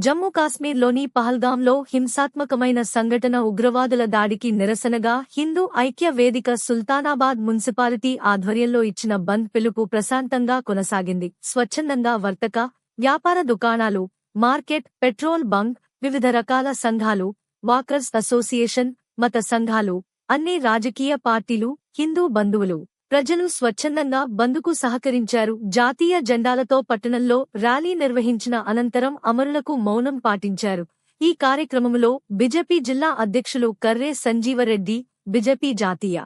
జమ్మూ కాశ్మీర్లోని పహల్గాంలో హింసాత్మకమైన సంఘటన ఉగ్రవాదుల దాడికి నిరసనగా హిందూ ఐక్య వేదిక సుల్తానాబాద్ మున్సిపాలిటీ ఆధ్వర్యంలో ఇచ్చిన బంద్ పిలుపు ప్రశాంతంగా కొనసాగింది. స్వచ్ఛందంగా వర్తక వ్యాపార దుకాణాలు మార్కెట్ పెట్రోల్ బంక్ వివిధ రకాల సంఘాలు వాకర్స్ అసోసియేషన్ మత సంఘాలు అన్ని రాజకీయ పార్టీలు హిందూ బంధువులు ప్రజలు స్వచ్ఛందంగా బందుకు సహకరించారు. జాతీయ జెండాలతో పట్టణంలో ర్యాలీ నిర్వహించిన అనంతరం అమరులకు మౌనం పాటించారు. ఈ కార్యక్రమంలో బిజెపి జిల్లా అధ్యక్షులు కర్రే సంజీవరెడ్డి బిజెపి జాతీయ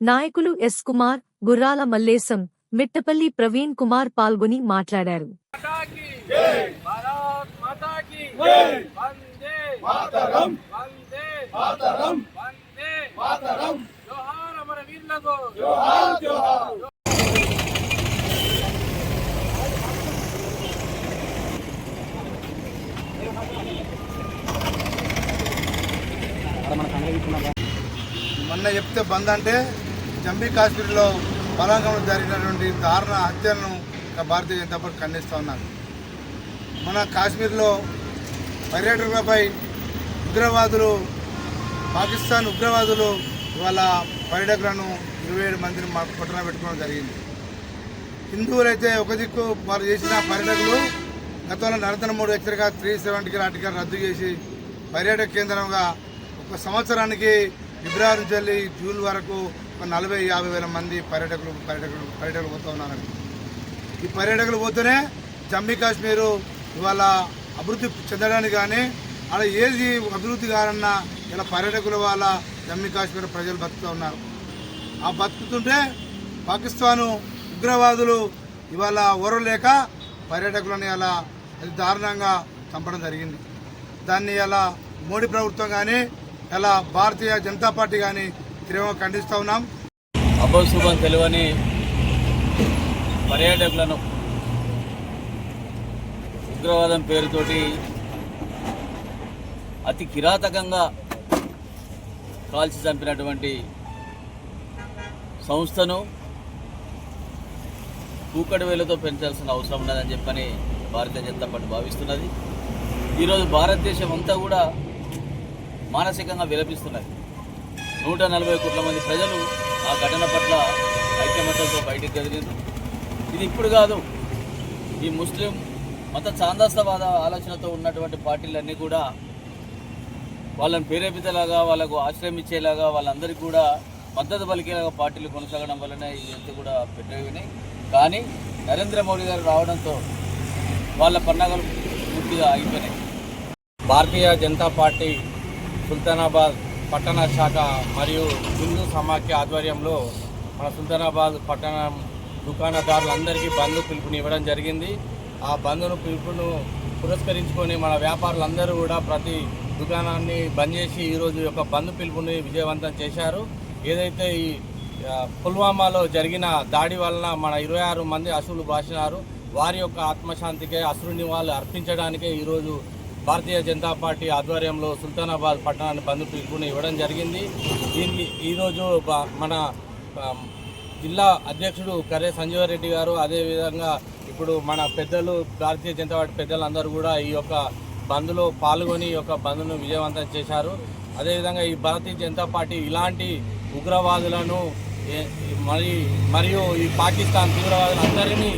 నాయకులు ఎస్ కుమార్ గుర్రాల మల్లేశం మిట్టపల్లి ప్రవీణ్ కుమార్ పాల్గొని మాట్లాడారు. మాతరం! మొన్న చెప్తే బంద్ అంటే జమ్మూ కాశ్మీర్లో బలాంగంలో జరిగినటువంటి దారుణ హత్యలను భారతీయ జనతా పార్టీ ఖండిస్తూ ఉన్నారు. మన కాశ్మీర్లో పర్యాటకులపై ఉగ్రవాదులు పాకిస్తాన్ ఉగ్రవాదులు ఇవాళ పర్యాటకులను ఇరవై ఏడు మందిని మాకు పట్టణ పెట్టుకోవడం జరిగింది. హిందువులైతే ఒక దిక్కు వారు చేసిన పర్యాటకులు గతంలో నరేంద్ర మోడీ హెచ్చరిక త్రీ సెవెంటీకి ఆర్టికల్ రద్దు చేసి పర్యాటక కేంద్రంగా ఒక సంవత్సరానికి ఫిబ్రవరి నుంచి వెళ్ళి జూన్ వరకు ఒక నలభై యాభై వేల మంది పర్యాటకులు పర్యాటకులు పర్యాటకులు పోతూ ఉన్నారు. ఈ పర్యాటకులు పోతేనే జమ్మూ కాశ్మీరు ఇవాళ అభివృద్ధి చెందడానికి కానీ అలా ఏది అభివృద్ధి కారన్నా ఇలా పర్యాటకుల వల్ల జమ్మూ కాశ్మీర్ ప్రజలు బతుకుతూ ఉన్నారు. ఆ బతుకుతుంటే పాకిస్తాను ఉగ్రవాదులు ఇవాళ ఓరలేక పర్యాటకులను అలా అది దారుణంగా చంపడం జరిగింది. దాన్ని అలా మోడీ ప్రభుత్వం కానీ అలా భారతీయ జనతా పార్టీ కానీ తీవ్రంగా ఖండిస్తూ ఉన్నాం. అభోశుభం తెలియని పర్యాటకులను ఉగ్రవాదం పేరుతోటి అతి కిరాతకంగా కాల్చి చంపినటువంటి సంస్థను కూకటి వేలతో పెంచాల్సిన అవసరం ఉన్నదని చెప్పని భారతీయ జనతా పార్టీ భావిస్తున్నది. ఈరోజు భారతదేశం అంతా కూడా మానసికంగా విలపిస్తున్నది. నూట నలభై కోట్ల మంది ప్రజలు ఆ ఘటన పట్ల ఐక్యమత్యంతో బయటికి కదిలింది ఇది ఇప్పుడు కాదు. ఈ ముస్లిం మత ఛాందస్తవాద ఆలోచనతో ఉన్నటువంటి పార్టీలన్నీ కూడా వాళ్ళని ప్రేరేపితలాగా వాళ్ళకు ఆశ్రయం ఇచ్చేలాగా వాళ్ళందరికీ కూడా మద్దతు పలికేలాగా పార్టీలు కొనసాగడం వల్లనే ఇదంతా కూడా పెట్టినాయి కానీ నరేంద్ర మోడీ గారు రావడంతో వాళ్ళ పండగలు పూర్తిగా ఆగిపోయినాయి భారతీయ జనతా పార్టీ సుల్తానాబాద్ పట్టణ శాఖ మరియు హిందూ సమాఖ్య ఆధ్వర్యంలో మన సుల్తానాబాద్ పట్టణం దుకాణదారులందరికీ బంద్ పిలుపునివ్వడం జరిగింది. ఆ బంద్ను పిలుపును పురస్కరించుకొని మన వ్యాపారులందరూ కూడా ప్రతి దుకాణాన్ని బంద్ చేసి ఈరోజు యొక్క బంద్ పిలుపుని విజయవంతం చేశారు. ఏదైతే ఈ పుల్వామాలో జరిగిన దాడి వలన మన ఇరవై ఆరు మంది అసువులు బాసినారు వారి యొక్క ఆత్మశాంతికే అసురుని వాళ్ళు అర్పించడానికే ఈరోజు భారతీయ జనతా పార్టీ ఆధ్వర్యంలో సుల్తానాబాద్ పట్టణాన్ని బంధు పిలుపుని ఇవ్వడం జరిగింది. దీనికి ఈరోజు మన జిల్లా అధ్యక్షుడు కరే సంజీవ రెడ్డి గారు అదేవిధంగా ఇప్పుడు మన పెద్దలు భారతీయ జనతా పార్టీ పెద్దలందరూ కూడా ఈ యొక్క బంద్లో పాల్గొని ఈ యొక్క బంద్ను విజయవంతం చేశారు. అదేవిధంగా ఈ భారతీయ జనతా పార్టీ ఇలాంటి ఉగ్రవాదులను మరి మరియు ఈ పాకిస్తాన్ తీవ్రవాదులందరినీ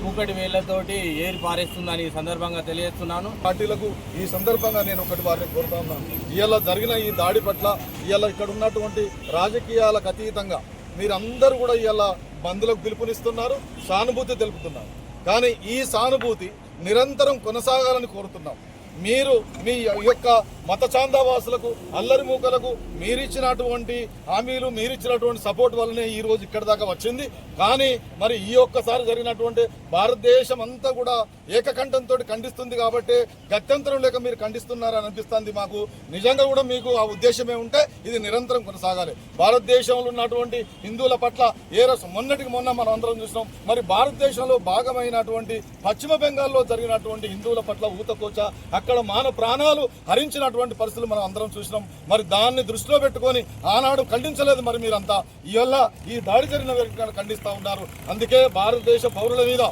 కూకటి వేళ్ళతోటి ఏరి పారేస్తుందని ఈ సందర్భంగా తెలియజేస్తున్నాను. పార్టీలకు ఈ సందర్భంగా నేను ఒకటి వారిని కోరుతా ఉన్నాను. ఇవాళ జరిగిన ఈ దాడి పట్ల ఇవాళ ఇక్కడ ఉన్నటువంటి రాజకీయాలకు అతీతంగా మీరందరూ కూడా ఇవాళ బంధులకు పిలుపునిస్తున్నారు సానుభూతి తెలుపుతున్నారు. కానీ ఈ సానుభూతి నిరంతరం కొనసాగాలని కోరుతున్నాం. మీరు మీ యొక్క మత చాందావాసులకు అల్లరి మూకలకు మీరిచ్చినటువంటి హామీలు మీరిచ్చినటువంటి సపోర్ట్ వల్లనే ఈ రోజు ఇక్కడ దాకా వచ్చింది. కానీ మరి ఈ ఒక్కసారి జరిగినటువంటి భారతదేశం అంతా కూడా ఏకకంఠంతో ఖండిస్తుంది కాబట్టి గత్యంతరం లేక మీరు ఖండిస్తున్నారని అనిపిస్తుంది మాకు. నిజంగా కూడా మీకు ఆ ఉద్దేశమే ఉంటే ఇది నిరంతరం కొనసాగాలి. భారతదేశంలో ఉన్నటువంటి హిందువుల పట్ల ఏ రసం మొన్నటికి మొన్న మనం అందరం చూసినాం. మరి భారతదేశంలో భాగమైనటువంటి పశ్చిమ బెంగాల్లో జరిగినటువంటి హిందువుల పట్ల ఊతకోచ అక్కడ మాన ప్రాణాలు హరించినటువంటి పరిస్థితులు మనం అందరం చూసినాం. మరి దాన్ని దృష్టిలో పెట్టుకొని ఆనాడు ఖండించలేదు మరి మీరంతా. ఇవల్ల ఈ దాడి జరిగిన వ్యక్తి ఖండిస్తా ఉన్నారు. అందుకే భారతదేశ పౌరుల మీద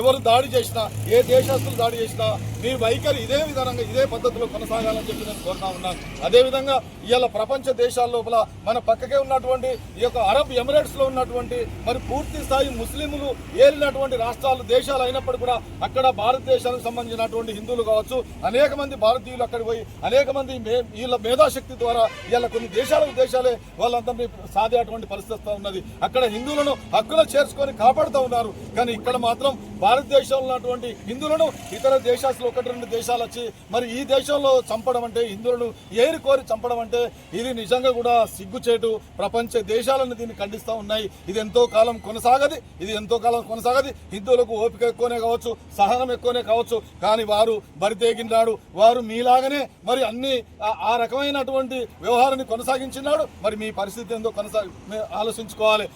ఎవరు దాడి చేసినా ఏ దేశస్తులు దాడి చేసినా మీ వైఖరి ఇదే విధానంగా ఇదే పద్ధతిలో కొనసాగాలని చెప్పి నేను కోరుతా ఉన్నాను అదేవిధంగా ఇవాళ ప్రపంచ దేశాల లోపల మన పక్కకే ఉన్నటువంటి ఈ యొక్క అరబ్ ఎమిరేట్స్లో ఉన్నటువంటి మరి పూర్తి స్థాయి ముస్లింలు ఏలినటువంటి రాష్ట్రాలు దేశాలు అయినప్పుడు కూడా అక్కడ భారతదేశానికి సంబంధించినటువంటి హిందువులు కావచ్చు అనేక మంది భారతీయులు అక్కడికి పోయి అనేక మంది వీళ్ళ మేధాశక్తి ద్వారా ఇవాళ కొన్ని దేశాలకు దేశాలే వాళ్ళందరినీ సాధేటువంటి పరిస్థితి ఉన్నది. అక్కడ హిందువులను హక్కులు చేర్చుకొని కాపాడుతూ ఉన్నారు. కానీ ఇక్కడ మాత్రం భారతదేశంలో ఉన్నటువంటి హిందువులను ఇతర దేశాలు ఒకటి రెండు దేశాలు వచ్చి మరి ఈ దేశంలో చంపడం అంటే హిందువులను ఏరి కోరి చంపడం అంటే ఇది నిజంగా కూడా సిగ్గుచేటు ప్రపంచ దేశాలను దీన్ని ఖండిస్తూ ఉన్నాయి. ఇది ఎంతో కాలం కొనసాగది ఇది ఎంతో కాలం కొనసాగది. హిందువులకు ఓపిక ఎక్కువనే కావచ్చు సహనం ఎక్కువనే కావచ్చు కానీ వారు బరితేగినాడు వారు మీలాగనే మరి అన్ని ఆ- రకమైనటువంటి వ్యవహారాన్ని కొనసాగించినాడు. మరి మీ పరిస్థితి ఏందో కొనసాగి ఆలోచించుకోవాలి.